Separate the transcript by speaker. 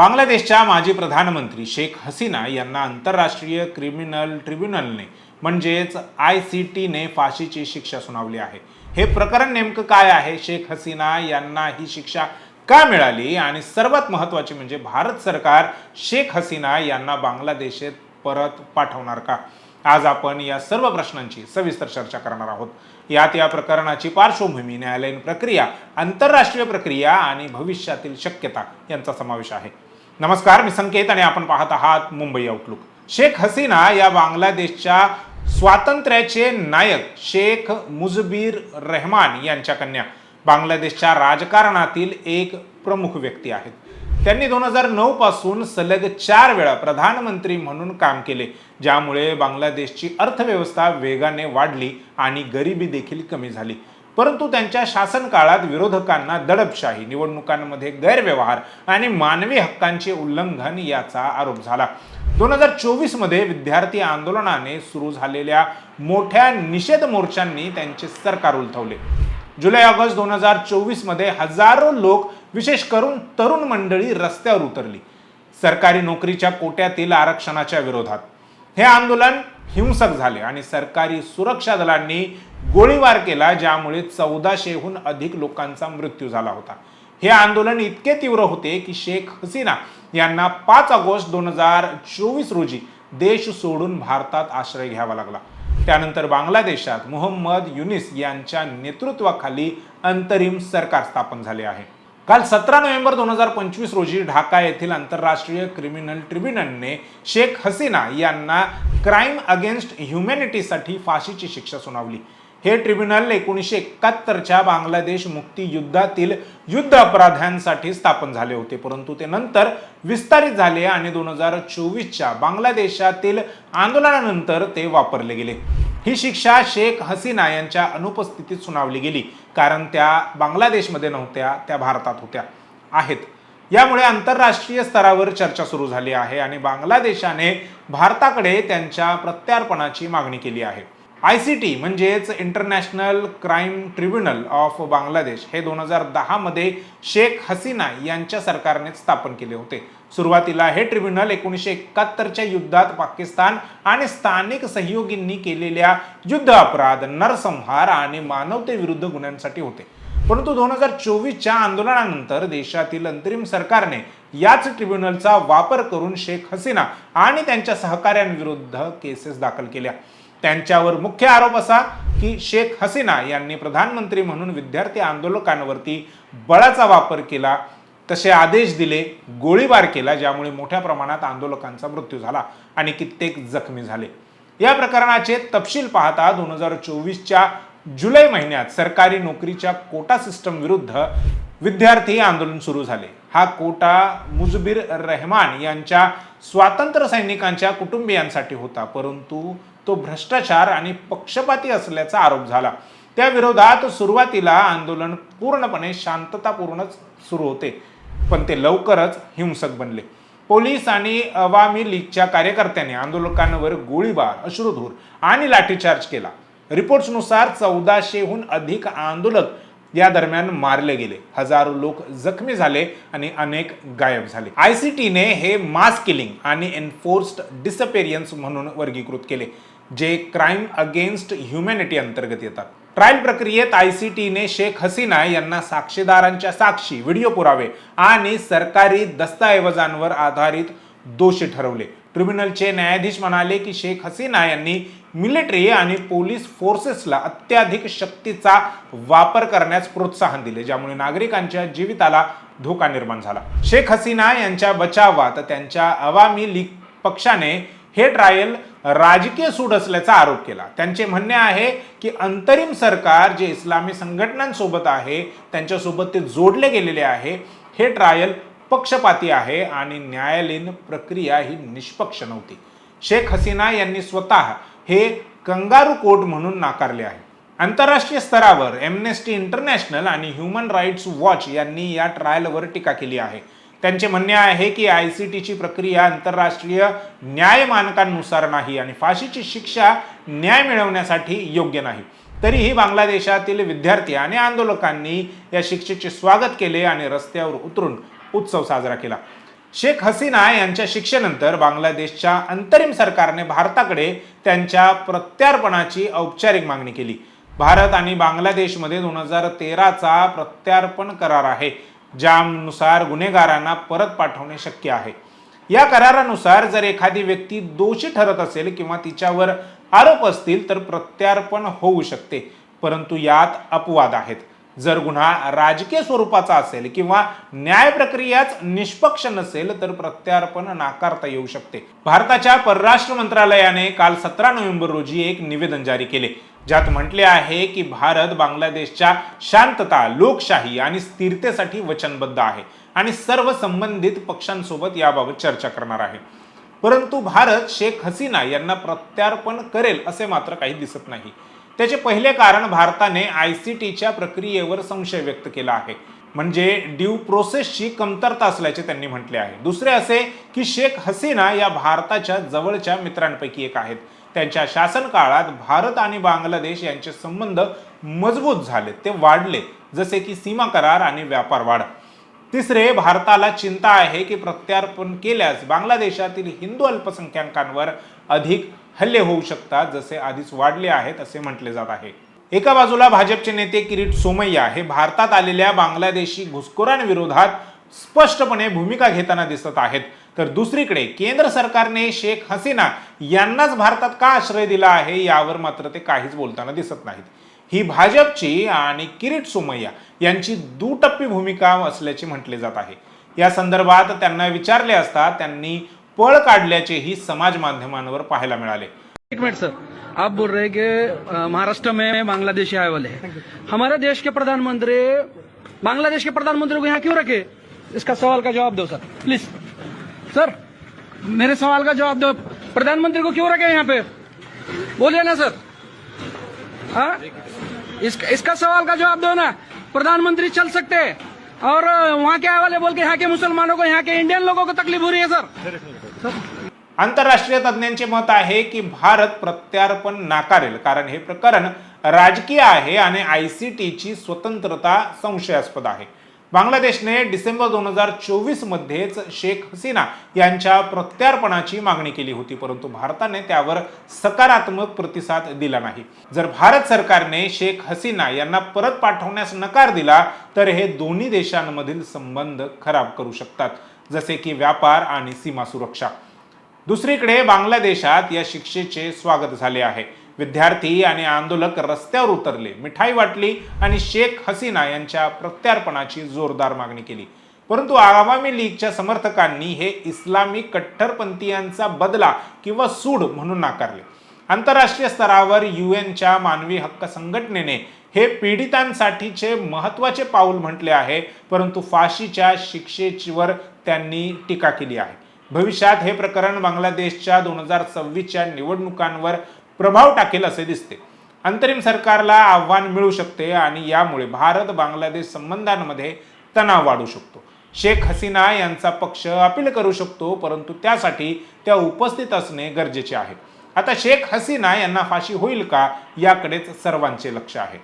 Speaker 1: बांगलादेशच्या माजी प्रधानमंत्री शेख हसीना यांना आंतरराष्ट्रीय क्रिमिनल ट्रिब्युनलने म्हणजेच आय सी टीने फाशीची शिक्षा सुनावली आहे. हे प्रकरण नेमकं काय आहे? शेख हसीना यांना ही शिक्षा का मिळाली? आणि सर्वात महत्त्वाची म्हणजे भारत सरकार शेख हसीना यांना बांगलादेशात परत पाठवणार का? आज आपण या सर्व प्रश्नांची सविस्तर चर्चा करणार आहोत. यात या प्रकरणाची पार्श्वभूमी न्यायालयीन प्रक्रिया आंतरराष्ट्रीय प्रक्रिया आणि भविष्यातील शक्यता यांचा समावेश आहे. नमस्कार मी संकेत आणि आपण पाहत आहात मुंबई आउटलुक शेख हसीना या बांगलादेशच्या स्वातंत्र्याचे नायक शेख मुजबीर रहमान यांच्या कन्या. बांगलादेशच्या राजकारणातील एक प्रमुख व्यक्ती आहेत. त्यांनी दोन हजार नऊ पासून सलग चार वेळा प्रधानमंत्री म्हणून काम केले ज्यामुळे बांगलादेशची अर्थव्यवस्था वेगाने वाढली आणि गरिबी देखील कमी झाली. परंतु त्यांच्या शासन काळात विरोधकांना दडपशाही निवडणुकांमध्ये गैरव्यवहार आणि मानवी हक्कांचे उल्लंघन याचा आरोप झाला. दोन हजार चोवीसमध्ये विद्यार्थी आंदोलनाने सुरू झालेल्या मोठ्या निषेध मोर्चांनी त्यांचे सरकार उलथवले. जुलै ऑगस्ट दोन हजार चोवीसमध्ये हजारो लोक विशेष करून तरुण मंडळी रस्त्यावर उतरली. सरकारी नोकरीच्या कोट्यातील आरक्षणाच्या विरोधात. हे आंदोलन हिंसक झाले आणि सरकारी सुरक्षा दलांनी गोळीबार केला ज्यामुळे चौदाशेहून अधिक लोकांचा मृत्यू झाला होता. हे आंदोलन इतके तीव्र होते की शेख हसीना यांना पाच ऑगस्ट दोन हजार चोवीस रोजी देश सोडून भारतात आश्रय घ्यावा लागला. त्यानंतर बांगलादेशात मोहम्मद युनिस यांच्या नेतृत्वाखाली अंतरिम सरकार स्थापन झाले आहे. काल सतरा नोव्हेंबर दोन हजार पंचवीस रोजी ढाका येथील आंतरराष्ट्रीय क्रिमिनल ट्रिब्युनलने शेख हसीना यांना क्राईम अगेन्स्ट ह्युमॅनिटीसाठी फाशीची शिक्षा सुनावली. हे ट्रिब्युनल एकोणीसशे एकाहत्तरच्या बांगलादेश मुक्ती युद्धातील युद्ध अपराध्यांसाठी स्थापन झाले होते. परंतु ते नंतर विस्तारित झाले आणि दोन हजार चोवीसच्या बांगलादेशातील आंदोलनानंतर ते वापरले गेले. ही शिक्षा शेख हसीना यांच्या अनुपस्थितीत सुनावली गेली. कारण त्या बांगलादेशमध्ये नव्हत्या त्या भारतात होत्या. आहेत. यामुळे आंतरराष्ट्रीय स्तरावर चर्चा सुरू झाली आहे आणि बांगलादेशाने भारताकडे त्यांच्या प्रत्यार्पणाची मागणी केली आहे. आय सी टी म्हणजेच international crime tribunal of Bangladesh हे दोन हजार दहामध्ये शेख हसीना यांच्या सरकारने स्थापन केले होते. सुरुवातीला हे ट्रिब्युनल एकोणीसशे एकाहत्तरच्या युद्धात पाकिस्तान आणि स्थानिक सहयोगींनी केलेल्या युद्ध अपराध नरसंहार आणि मानवतेविरुद्ध गुन्ह्यांसाठी होते. परंतु दोन हजार चोवीसच्या आंदोलनानंतर देशातील अंतरिम सरकारने याच ट्रिब्युनलचा वापर करून शेख हसीना आणि त्यांच्या सहकाऱ्यांविरुद्ध केसेस दाखल केल्या. त्यांच्यावर मुख्य आरोप असा की शेख हसीना यांनी प्रधानमंत्री म्हणून विद्यार्थी आंदोलकांवरती बळाचा वापर केला तसे आदेश दिले गोळीबार केला ज्यामुळे मोठ्या प्रमाणात आंदोलकांचा मृत्यू झाला आणि कित्येक जखमी झाले. या प्रकरणाचे तपशील पाहता दोन हजार चोवीसच्या जुलै महिन्यात सरकारी नोकरीच्या कोटा सिस्टम विरुद्ध विद्यार्थी आंदोलन सुरू झाले. हा कोटा मुजबीर रहमान यांच्या स्वातंत्र्य सैनिकांच्या कुटुंबियांसाठी होता परंतु तो भ्रष्टाचार आणि पक्षपाती असल्याचा आरोप झाला. त्या विरोधात सुरुवातीला आंदोलन पूर्णपणे शांततापूर्णच सुरू होते पण ते लवकरच हिंसक बनले. पोलीस आणि अवामी लीगच्या कार्यकर्त्यांनी आंदोलकांवर गोळीबार अश्रुधूर आणि लाठीचार्ज केला. रिपोर्ट्सनुसार चौदाशेहून अधिक आंदोलक या दरम्यान मारले गेले. हजारो लोक जखमी झाले आणि अनेक गायब झाले. आय सी टीने हे मास किलिंग आणि एन्फोर्स्ड डिसअपेरियन्स म्हणून वर्गीकृत केले जे क्राईम अगेन्स्ट ह्युमॅनिटी अंतर्गत येतात. ट्रायल प्रक्रियेत आय सी टीने शेख हसीना यांना साक्षीदारांच्या साक्षी व्हिडिओ पुरावे आणि सरकारी दस्तऐवजांवर आधारित दोषी ठरवले. ट्रिब्युनलचे न्यायाधीश म्हणाले की शेख हसीना यांनी मिलिटरी आणि पोलीस फोर्सेसला अत्याधिक शक्तीचा वापर करण्यास प्रोत्साहन दिले ज्यामुळे नागरिकांच्या जीविताला धोका निर्माण झाला. शेख हसीना यांच्या बचावात त्यांच्या अवामी लीग पक्षाने हे ट्रायल राजकीय सूड असल्याचा आरोप केला. त्यांचे म्हणणे आहे की अंतरिम सरकार जे इस्लामी संघटनांसोबत आहे त्यांच्यासोबत ते जोडले गेलेले आहे हे ट्रायल पक्षपाती आहे आणि न्यायालयीन प्रक्रिया ही निष्पक्ष नव्हती. शेख हसीना यांनी स्वतः हे कंगारू कोर्ट म्हणून नाकारले आहे. आंतरराष्ट्रीय स्तरावर एमनेस्टी इंटरनॅशनल आणि ह्युमन राईट्स वॉच यांनी या ट्रायलवर टीका केली आहे. त्यांचे म्हणणे आहे की आय सी टीची प्रक्रिया आंतरराष्ट्रीय न्याय मानकांनुसार नाही आणि फाशीची शिक्षा न्याय मिळवण्यासाठी योग्य नाही. तरीही बांगलादेशातील विद्यार्थी आणि आंदोलकांनी या शिक्षेचे स्वागत केले आणि रस्त्यावर उतरून उत्सव साजरा केला. शेख हसीना यांच्या शिक्षेनंतर बांगलादेशच्या अंतरिम सरकारने भारताकडे त्यांच्या प्रत्यार्पणाची औपचारिक मागणी केली. भारत आणि बांगलादेशमध्ये दोन हजार तेराचा प्रत्यार्पण करार आहे ज्यानुसार गुन्हेगारांना परत पाठवणे शक्य आहे. या करारानुसार जर एखादी व्यक्ती दोषी ठरत असेल किंवा तिच्यावर आरोप असतील तर प्रत्यार्पण होऊ शकते परंतु यात अपवाद आहेत. जर गुन्हा राजकीय स्वरूपाचा असेल किंवा न्याय प्रक्रियाच निष्पक्ष नसेल तर प्रत्यार्पण नाकारता येऊ शकते. भारताच्या परराष्ट्र मंत्रालयाने काल सतरा नोव्हेंबर रोजी एक निवेदन जारी केले. ज्यात म्हटले आहे की भारत बांगलादेशच्या शांतता लोकशाही आणि स्थिरतेसाठी वचनबद्ध आहे आणि सर्व संबंधित पक्षांसोबत याबाबत चर्चा करणार आहे. परंतु भारत शेख हसीना यांना प्रत्यार्पण करेल असे मात्र काही दिसत नाही. त्याचे पहिले कारण भारताने आय सी टीच्या प्रक्रियेवर संशय व्यक्त केला आहे. म्हणजे ड्यू प्रोसेसची कमतरता असल्याचे त्यांनी म्हटले आहे. दुसरे असे की शेख हसीना या भारताच्या जवळच्या मित्रांपैकी एक आहेत. त्यांच्या शासन काळात भारत आणि बांगलादेश यांचे संबंध मजबूत झाले. ते वाढले जसे की सीमा करार आणि व्यापार वाढ. तिसरे भारताला चिंता आहे की प्रत्यार्पण केल्यास बांगलादेशातील हिंदू अल्पसंख्याकांवर अधिक हल्ले होऊ शकतात जसे आधीच वाढले आहेत असे म्हटले जात आहे. एका बाजूला भाजपचे नेते किरीट सोमय्या हे भारतात आलेल्या बांगलादेशी घुसखोरांविरोधात स्पष्टपणे भूमिका घेताना दिसत आहेत. तर दुसरीकडे केंद्र सरकारने शेख हसीना यांनाच भारतात का आश्रय दिला आहे यावर मात्र ते काहीच बोलताना दिसत नाहीत. ही भाजपची आणि किरीट सोमय्या यांची दुटप्पी भूमिका असल्याचे म्हटले जात आहे. या संदर्भात त्यांना विचारले असता त्यांनी पळ काढल्याचेही समाज माध्यमांवर पाहायला मिळाले.
Speaker 2: एक मिनट सर. आप बोल रहे हैं कि महाराष्ट्र में बांग्लादेशी आए वाले हैं। हमारे देश के प्रधानमंत्री बांग्लादेश के प्रधानमंत्री को यहाँ क्यों रखे? इसका सवाल का जवाब दो सर. प्लीज सर मेरे सवाल का जवाब दो. प्रधानमंत्री को क्यों रखे यहाँ पे? बोलिए ना सर. हाँ? इसका इसका सवाल का जवाब दो ना. प्रधानमंत्री चल सकते हैं। और वहाँ के आए वाले बोल के यहाँ के मुसलमानों को यहाँ के इंडियन लोगों को तकलीफ हो रही है सर.
Speaker 1: आंतरराष्ट्रीय तज्ज्ञांचे मत आहे की भारत प्रत्यार्पण नाकारेल कारण हे प्रकरण राजकीय आहे आणि आय सी टीची स्वतंत्रता संशयास्पद आहे. बांगलादेशने डिसेंबर दोन हजार चोवीस मध्येच शेख हसीना यांच्या प्रत्यार्पणाची मागणी केली होती परंतु भारताने त्यावर सकारात्मक प्रतिसाद दिला नाही. जर भारत सरकारने शेख हसीना यांना परत पाठवण्यास नकार दिला तर हे दोन्ही देशांमधील संबंध खराब करू शकतात. जसे की व्यापार आणि सीमा सुरक्षा. दुसरीकडे बांगलादेशात या शिक्षेचे स्वागत झाले आहे. विद्यार्थी आणि आंदोलक रस्त्यावर उतरले. मिठाई वाटली आणि शेख हसीना यांच्या प्रत्यार्पणाची जोरदार मागणी केली. परंतु आवामी लीगच्या समर्थकांनी हे इस्लामिक कट्टरपंथीयांचा बदला किंवा सूड म्हणून नाकारले. आंतरराष्ट्रीय स्तरावर यू एनच्या मानवी हक्क संघटनेने हे पीडितांसाठीचे महत्त्वाचे पाऊल म्हटले आहे. परंतु फाशीच्या शिक्षेवर त्यांनी टीका केली आहे. भविष्यात हे प्रकरण बांगलादेशच्या दोन हजार सव्वीसच्या निवडणुकांवर प्रभाव टाकेल असे दिसते. अंतरिम सरकारला आव्हान मिळू शकते आणि यामुळे भारत बांगलादेश संबंधांमध्ये तणाव वाढू शकतो. शेख हसीना यांचा पक्ष अपील करू शकतो परंतु त्यासाठी त्या उपस्थित असणे गरजेचे आहे. आता शेख हसीना यांना फाशी होईल का याकडेच सर्वांचे लक्ष आहे.